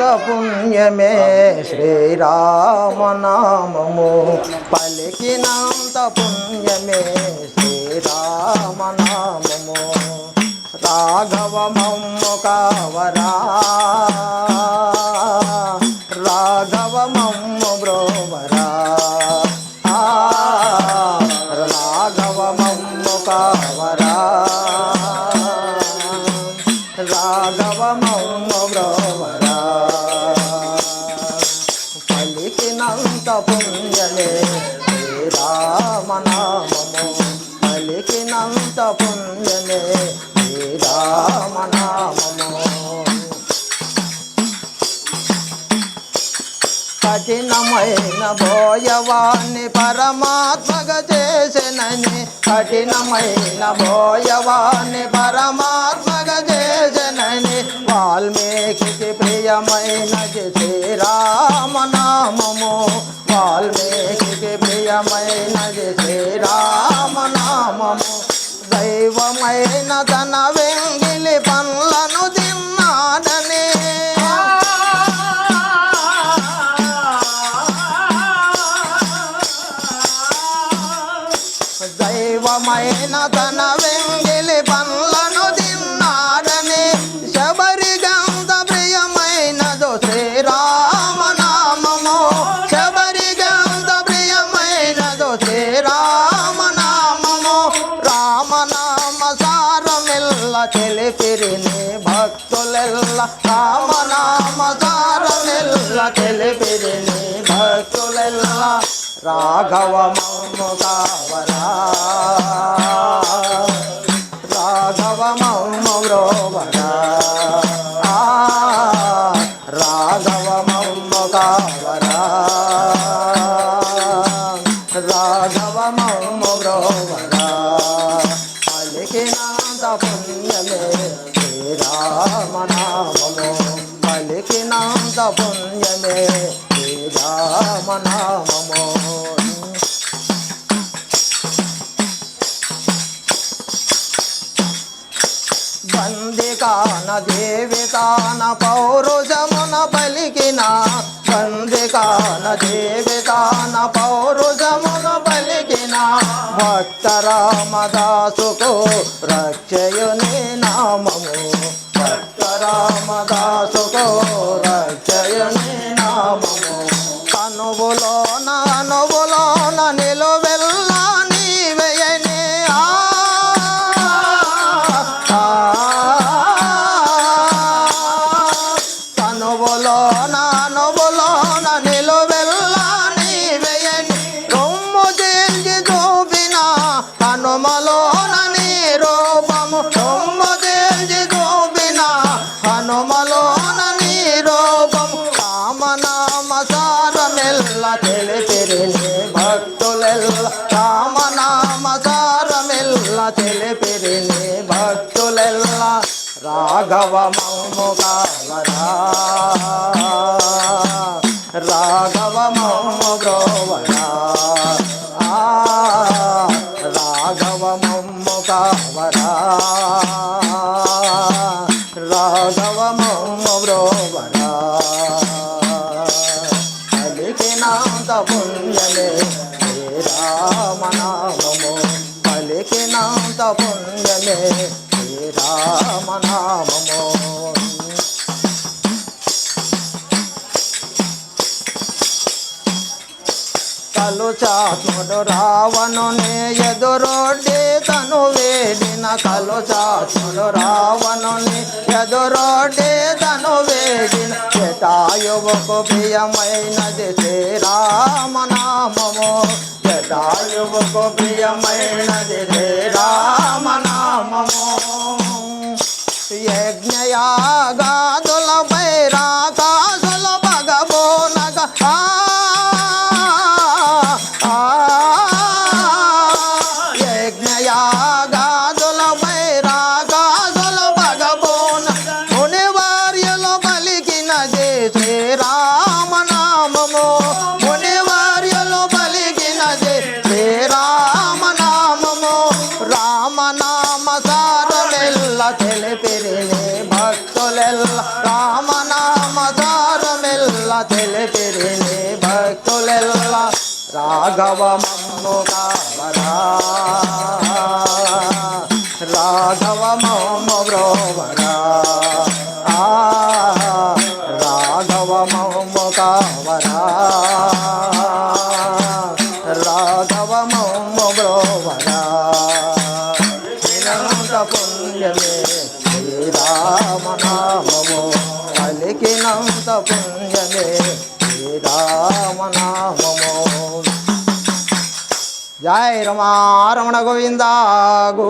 పుణ్యమే శ్రీరామనామము. పలికినంత పుణ్యమే శ్రీరామనామము. రాఘవమమ్ము కావరా పలికినంత పుణ్యమే శ్రీరామనామము పలికినంత పుణ్యమే శ్రీరామనామము. కఠినమైన భోయవాన్ని పరమాత్మగా చేసినని కఠినమైన భోయవాన్ని పరమాత్మగా చేసినని వాల్మీకి ప్రియమైనది శ్రీరామ దైవమైన తన రాఘవమము కావరా రాఘవమము బ్రోవరా రాఘవ మౌను కావరా మౌను బ్రోవరా పలికినంత పుణ్యమే శ్రీరామనామము పలికినంత పుణ్యమే రామనామ పౌరుషమున పలికిన బందికాన దేవితాన పౌరుషమున పలికిన భక్త రామదాసుకు రక్షయుని నామము. নানব రాఘవమము రాఘవ రాఘవమము బ్రోవరా ఆ, రాఘవమము కావరా రాఘవమము బ్రోవరా పలికినంత పుణ్యమే శ్రీరామనామము పలికినంత పుణ్యమే శ్రీరామనామము కలు చాత్ముడు రావణుని ఎదురొడ్డి తను వేడిన కలుచాత్ముడు రావణుని ఎదురొడ్డి తను వేడిన జటాయువుకు ప్రియమైనది శ్రీరామనామము జటాయువుకు ప్రియమైనది శ్రీరామనామము Yeah. రాఘవ మమ్ము కావరా రాఘవ మమ్ము బ్రోవరా రాఘవ మమ్ము కావరా రాఘవ మమ్ము బ్రోవరా వినంత పుణ్యమే శ్రీరామనామము పలికినంత పుణ్యమే జయ రమా రమణ గోవిందా గో